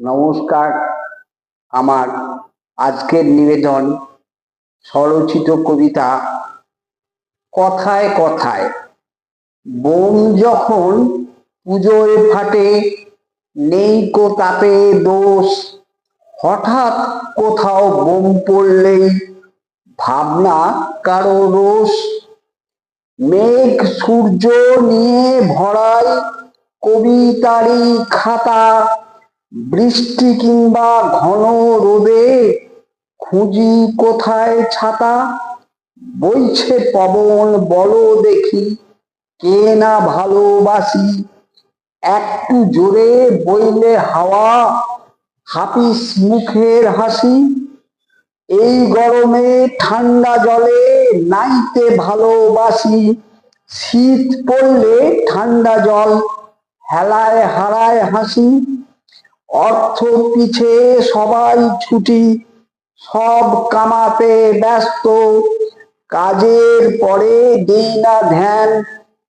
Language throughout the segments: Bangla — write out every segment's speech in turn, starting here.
নমস্কার। আমার আজকের নিবেদন স্বরচিত কবিতা কথায় কথায়। বোম যখন পুজোয় ফাটে নেই কো তাতে দোষ। হঠাৎ কোথাও বোম পড়লেই ভাবনা কারও রোষ। মেঘ সূর্য নিয়ে ভরায় কবিতারি খাতা। বৃষ্টি কিংবা ঘন রোদে খুঁজি কোথায় ছাতা? বইছে পবন, বলো দেখি, কে না ভালোবাসি? একটু জোরে বইলে হাওয়া, হাপিস মুখের হাসি। এই গরমে ঠান্ডা জলে নাইতে ভালোবাসি। শীত পড়লে ঠান্ডা জল, হেলায় হারায় হাসি। অর্থ পিছে সবাই ছুটি, সব কামাতে ব্যস্ত, কাজের পরে দেই না ধ্যান,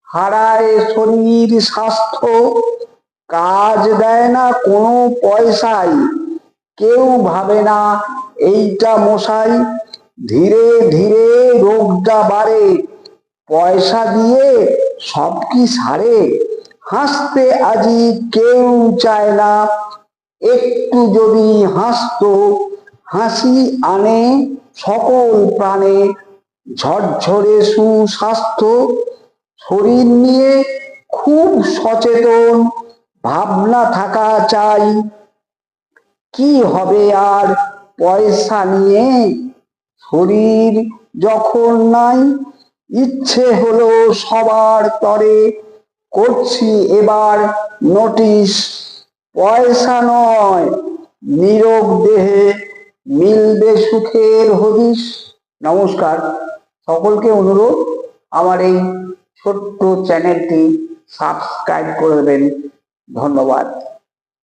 হারায় শরীর স্বাস্থ্য, কাজ দেয় না কোনো পয়সাই, কেউ ভাবে না এইটা মশাই, ধীরে ধীরে রোগটা বাড়ে, পয়সা দিয়ে সব কি সারে, হাসতে আজি কেউ চায় না একটু যদি হাসত, হাসি আনে সকল প্রাণে। ঝরঝরে সুস্বাস্থ্য, শরীর নিয়ে খুব সচেতন, ভাবনা থাকা চাই। কি হবে আর পয়সা নিয়ে? শরীর যখন নাই, ইচ্ছে হলো সবার তরে, করছি এবার নোটিশ। পয়সা নয় নিরোগ দেহে মিলবে সুখের হদিস নমস্কার, সকলকে অনুরোধ, আমার এই ছোট্ট চ্যানেলটি সাবস্ক্রাইব করে দেবেন। ধন্যবাদ।